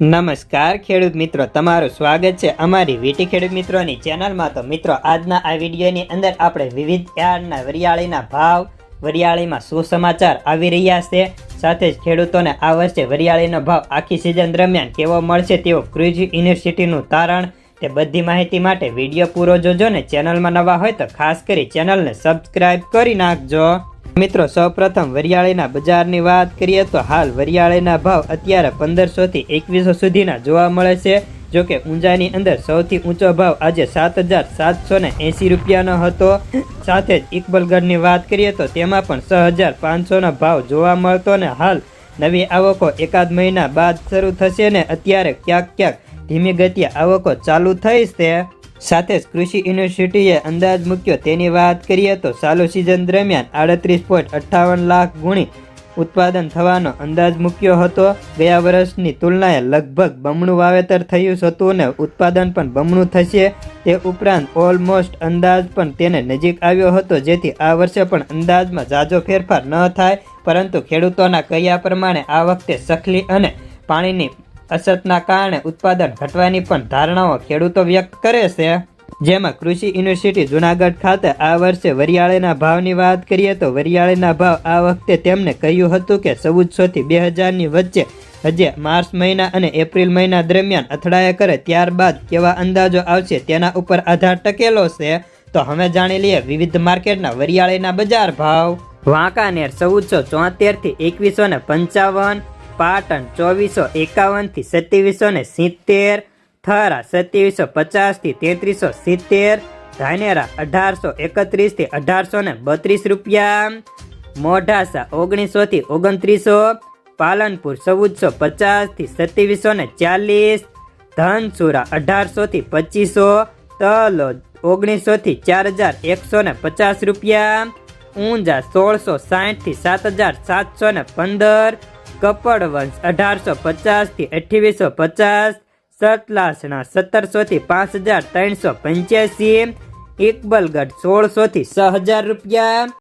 નમસ્કાર, ખેડૂત મિત્રો. તમારું સ્વાગત છે અમારી વીટી ખેડૂત મિત્રોની ચેનલમાં. તો મિત્રો, આજના આ વિડીયોની અંદર આપણે વિવિધ યાર્ડના વરિયાળીના ભાવ, વરિયાળીમાં શું સમાચાર આવી રહ્યા છે, સાથે જ ખેડૂતોને આ વર્ષે વરિયાળીનો ભાવ આખી સિઝન દરમિયાન કેવો મળશે તેવો ક્રુઝ યુનિવર્સિટીનું તારણ, તે બધી માહિતી માટે વીડિયો પૂરો જોજો ને ચેનલમાં નવા હોય તો ખાસ કરી ચેનલને સબસ્ક્રાઈબ કરી નાખજો. મિત્રો, સૌપ્રથમ વરિયાળીના બજારની વાત કરીએ તો હાલ વરિયાળીના ભાવ અત્યારે પંદરસોથી એકવીસો સુધીના જોવા મળે છે. જો કે ઊંઝાની અંદર સૌથી ઊંચો ભાવ આજે સાત હજાર સાતસો ને એંસી રૂપિયાનો હતો. સાથે જ ઇકબલગઢની વાત કરીએ તો તેમાં પણ છ હજાર પાંચસોનો ભાવ જોવા મળતો ને હાલ નવી આવકો એકાદ મહિના બાદ શરૂ થશે ને અત્યારે ક્યાંક ક્યાંક ધીમી ગતિએ આવકો ચાલુ થઈ છે. સાથે જ કૃષિ યુનિવર્સિટીએ અંદાજ મૂક્યો, તેની વાત કરીએ તો ચાલુ સિઝન દરમિયાન આડત્રીસ પોઈન્ટ અઠ્ઠાવન લાખ ગુણી ઉત્પાદન થવાનો અંદાજ મૂક્યો હતો. ગયા વર્ષની તુલનાએ લગભગ બમણું વાવેતર થયું હતું અને ઉત્પાદન પણ બમણું થશે. તે ઉપરાંત ઓલમોસ્ટ અંદાજ પણ તેને નજીક આવ્યો હતો, જેથી આ વર્ષે પણ અંદાજમાં ઝાઝો ફેરફાર ન થાય. પરંતુ ખેડૂતોના કહ્યા પ્રમાણે આ વખતે સખલી અને પાણીની અછતના કારણે ઉત્પાદન ઘટવાની પણ ધારણાઓ ખેડૂતો વ્યક્ત કરે છે. જેમાં કૃષિ યુનિવર્સિટી જુનાગઢ ખાતે આ વર્ષે વરિયાળીના ભાવની વાત કરીએ તો વરિયાળીના ભાવ આ વખતે તેમણે કહ્યું હતું કે ચૌદસોથી બે હજારની વચ્ચે હજે માર્ચ મહિના અને એપ્રિલ મહિના દરમિયાન અથડાયા કરે ત્યારબાદ કેવા અંદાજો આવશે તેના ઉપર આધાર ટકેલો છે. તો હવે જાણી લઈએ વિવિધ માર્કેટના વરિયાળીના બજાર ભાવ. વાંકાનેર ચૌદસો ચોતેરથી એકવીસો ને પંચાવન પાટણ ચોવીસો એકાવનથી સત્યાવીસો ને સિત્તેર, થરા સત્યાવીસો પચાસથી તેત્રીસો સિત્તેર, ધાનેરા અઢારસો એકત્રીસથી અઢારસો ને બત્રીસ રૂપિયા. મોઢાસા ઓગણીસોથી ઓગણત્રીસો, પાલનપુર ચૌદસો પચાસથી સત્યાવીસો ને ચાલીસ, ધનસુરા અઢારસોથી પચીસો, તલોદ ઓગણીસોથી ચાર હજાર એકસો ને પચાસ રૂપિયા. ઊંઝા સોળસો સાઠથી સાત હજાર સાતસો ને પંદર કપડવંશ અઢારસો પચાસથી અઠ્યાવીસો પચાસ સતલાસણા સત્તરસોથી પાંચ હજાર ત્રણસો પંચ્યાસી ઇકબલગઢ સોળસોથી છ હજાર રૂપિયા.